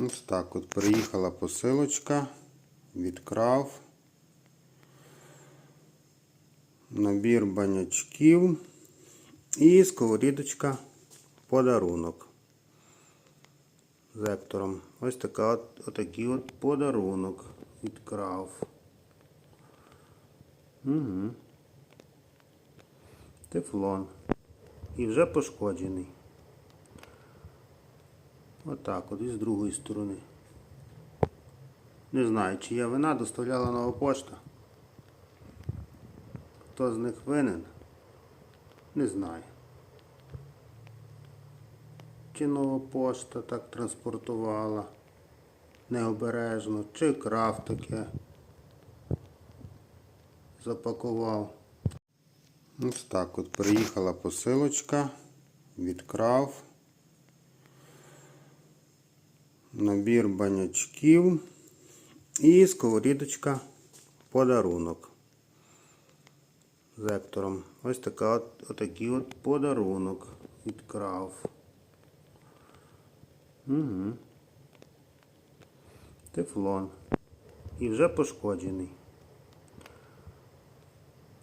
Ось так от приїхала посилочка, відкрав. Набір банячків і сковорідочка подарунок. З Ектором. Ось така от, отакий от подарунок відкрав. Угу. Тефлон. І вже пошкоджений. Отак, от і з другої сторони. Не знаю, чия вина доставляла нова пошта. Хто з них винен? Не знаю. Чи нова пошта так транспортувала необережно, чи крав таке запакував. Ось так от приїхала посилочка, відкрав. Набір банячків і сковорідочка подарунок. З Ектором. Ось така от, отакий от подарунок відкрав. Угу. Тефлон. І вже пошкоджений.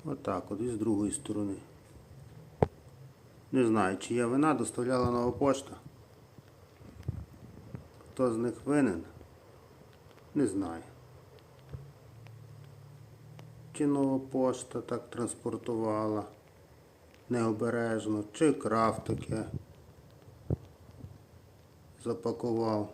Отак, от і з другої сторони. Не знаю, чия вина доставляла нова пошта. Хто з них винен? Не знаю. Чи нова пошта так транспортувала необережно, чи крав таке запакував.